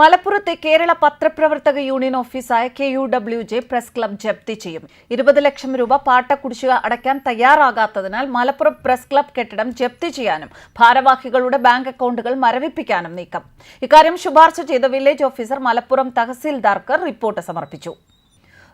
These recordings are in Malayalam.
മലപ്പുറത്തെ കേരള പത്രപ്രവർത്തക union ഓഫീസായ K U W J press club ജപ്തി ചെയ്യും. ഇരുപത് ലക്ഷം രൂപ പാട്ട കുടിശ്ശിക അടയ്ക്കാൻ തയ്യാറാകാത്തതിനാൽ മലപ്പുറം പ്രസ് ക്ലബ് കെട്ടിടം ജപ്തി ചെയ്യാനും ഭാരവാഹികളുടെ ബാങ്ക് അക്കൗണ്ടുകൾ മരവിപ്പിക്കാനും നീക്കം. ഇക്കാര്യം ശുപാർശ ചെയ്ത വില്ലേജ് ഓഫീസർ മലപ്പുറം തഹസീൽദാർക്ക് റിപ്പോർട്ട് സമർപ്പിച്ചു.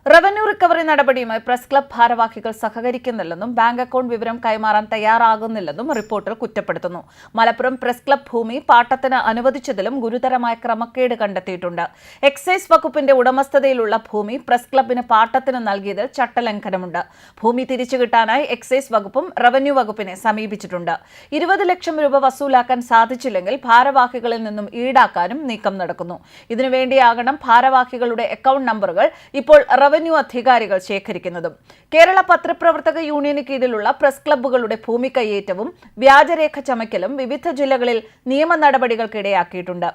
റവന്യൂ റിക്കവറി നടപടിയുമായി പ്രസ് ക്ലബ് ഭാരവാഹികൾ സഹകരിക്കുന്നില്ലെന്നും ബാങ്ക് അക്കൗണ്ട് വിവരം കൈമാറാൻ തയ്യാറാകുന്നില്ലെന്നും റിപ്പോർട്ടിൽ കുറ്റപ്പെടുത്തുന്നു. മലപ്പുറം പ്രസ് ക്ലബ് ഭൂമി പാട്ടത്തിന് അനുവദിച്ചതിലും ഗുരുതരമായ ക്രമക്കേട് കണ്ടെത്തിയിട്ടുണ്ട്. എക്സൈസ് വകുപ്പിന്റെ ഉടമസ്ഥതയിലുള്ള ഭൂമി പ്രസ് ക്ലബിന് പാട്ടത്തിന് നൽകിയതിൽ ചട്ടലംഘനമുണ്ട്. ഭൂമി തിരിച്ചു കിട്ടാനായി എക്സൈസ് വകുപ്പും റവന്യൂ വകുപ്പിനെ സമീപിച്ചിട്ടുണ്ട്. ഇരുപത് ലക്ഷം രൂപ വസൂലാക്കാൻ സാധിച്ചില്ലെങ്കിൽ ഭാരവാഹികളിൽ നിന്നും ഈടാക്കാനും നീക്കം നടക്കുന്നു. ഇതിനുവേണ്ടിയാകണം ഭാരവാഹികളുടെ അക്കൗണ്ട് നമ്പറുകൾ. ഇപ്പോൾ റവന്യൂ അധികാരികൾ ശേഖരിക്കുന്നതും കേരള പത്രപ്രവർത്തക യൂണിയന് കീഴിലുള്ള പ്രസ് ക്ലബ്ബുകളുടെ ഭൂമി കയ്യേറ്റവും വ്യാജരേഖ ചമയ്ക്കലും വിവിധ ജില്ലകളിൽ നിയമ നടപടികൾക്കിടയാക്കിയിട്ടുണ്ട്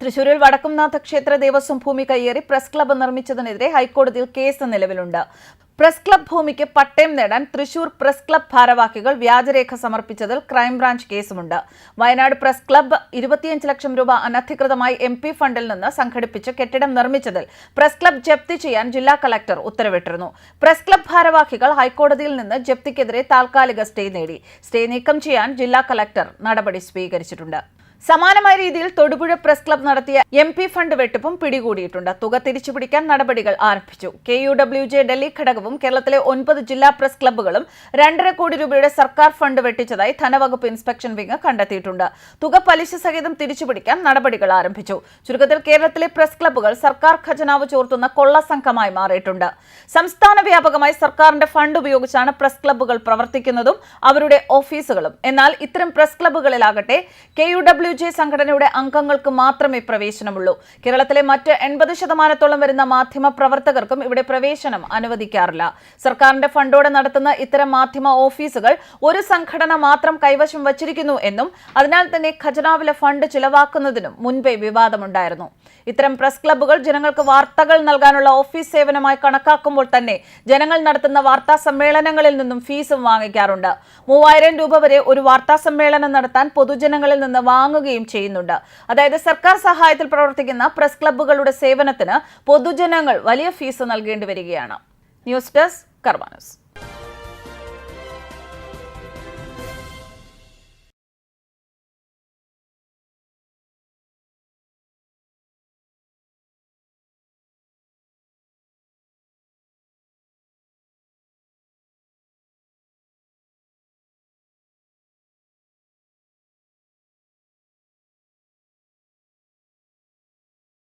തൃശൂരിൽ വടക്കുംനാഥ ക്ഷേത്ര ദേവസ്വം ഭൂമി കയ്യേറി പ്രസ് ക്ലബ്ബ് നിർമ്മിച്ചതിനെതിരെ ഹൈക്കോടതിയിൽ കേസ് നിലവിലുണ്ട്. പ്രസ് ക്ലബ് ഭൂമിക്ക് പട്ടയം നേടാൻ തൃശൂർ പ്രസ് ക്ലബ് ഭാരവാഹികൾ വ്യാജരേഖ സമർപ്പിച്ചതിൽ ക്രൈംബ്രാഞ്ച് കേസുമുണ്ട്. വയനാട് പ്രസ് ക്ലബ് ഇരുപത്തിയഞ്ച് ലക്ഷം രൂപ അനധികൃതമായി എം പി ഫണ്ടിൽ നിന്ന് സംഘടിപ്പിച്ച് കെട്ടിടം നിർമ്മിച്ചതിൽ പ്രസ് ക്ലബ് ജപ്തി ചെയ്യാൻ ജില്ലാ കളക്ടർ ഉത്തരവിട്ടിരുന്നു. പ്രസ് ക്ലബ് ഭാരവാഹികൾ ഹൈക്കോടതിയിൽ നിന്ന് ജപ്തിക്കെതിരെ താൽക്കാലിക സ്റ്റേ നേടി. സ്റ്റേ നീക്കം ചെയ്യാൻ ജില്ലാ കളക്ടർ നടപടി സ്വീകരിച്ചിട്ടുണ്ട്. സമാനമായ രീതിയിൽ തൊടുപുഴ പ്രസ് ക്ലബ് നടത്തിയ എം പി ഫണ്ട് വെട്ടിപ്പും പിടികൂടിയിട്ടുണ്ട്. തുക തിരിച്ചുപിടിക്കാൻ നടപടികൾ ആരംഭിച്ചു. K U W J Delhi ഘടകവും കേരളത്തിലെ ഒൻപത് ജില്ലാ പ്രസ് ക്ലബ്ബുകളും രണ്ടര കോടി രൂപയുടെ സർക്കാർ ഫണ്ട് വെട്ടിച്ചതായി ധനവകുപ്പ് ഇൻസ്പെക്ഷൻ വിംഗ് കണ്ടെത്തിയിട്ടുണ്ട്. തുക പലിശ സഹിതം തിരിച്ചുപിടിക്കാൻ നടപടികൾ ആരംഭിച്ചു. ചുരുക്കത്തിൽ കേരളത്തിലെ പ്രസ് ക്ലബ്ബുകൾ സർക്കാർ ഖജനാവ് ചോർത്തുന്ന കൊള്ള സംഘമായി മാറിയിട്ടുണ്ട്. സംസ്ഥാന വ്യാപകമായി സർക്കാരിന്റെ ഫണ്ട് ഉപയോഗിച്ചാണ് പ്രസ് ക്ലബ്ബുകൾ പ്രവർത്തിക്കുന്നതും അവരുടെ ഓഫീസുകളും. എന്നാൽ ഇത്തരം പ്രസ് ക്ലബ്ബുകളിലാകട്ടെ കെ യു ഡബ്ല്യു ജെ സംഘടനയുടെ അംഗങ്ങൾക്ക് മാത്രമേ പ്രവേശനമുള്ളൂ. കേരളത്തിലെ മറ്റ് എൺപത് ശതമാനത്തോളം വരുന്ന മാധ്യമ പ്രവർത്തകർക്കും ഇവിടെ പ്രവേശനം അനുവദിക്കാറില്ല. സർക്കാരിന്റെ ഫണ്ടോടെ നടത്തുന്ന ഇത്തരം മാധ്യമ ഓഫീസുകൾ ഒരു സംഘടന മാത്രം കൈവശം വച്ചിരിക്കുന്നു എന്നും അതിനാൽ തന്നെ ഖജനാവിലെ ഫണ്ട് ചിലവാക്കുന്നതിനും മുൻപേ വിവാദമുണ്ടായിരുന്നു. ഇത്തരം പ്രസ് ക്ലബ്ബുകൾ ജനങ്ങൾക്ക് വാർത്തകൾ നൽകാനുള്ള ഓഫീസ് സേവനമായി കണക്കാക്കുമ്പോൾ തന്നെ ജനങ്ങൾ നടത്തുന്ന വാർത്താ സമ്മേളനങ്ങളിൽ നിന്നും ഫീസും വാങ്ങിക്കാറുണ്ട്. മൂവായിരം രൂപ വരെ ഒരു വാർത്താ സമ്മേളനം നടത്താൻ പൊതുജനങ്ങളിൽ നിന്ന് വാങ്ങുകയും ചെയ്യുന്നുണ്ട്. അതായത് സർക്കാർ സഹായത്തിൽ പ്രവർത്തിക്കുന്ന പ്രസ് ക്ലബ്ബുകളുടെ സേവനത്തിന് പൊതുജനങ്ങൾ വലിയ ഫീസ് നൽകേണ്ടി വരികയാണ്. News desk കർമാനസ്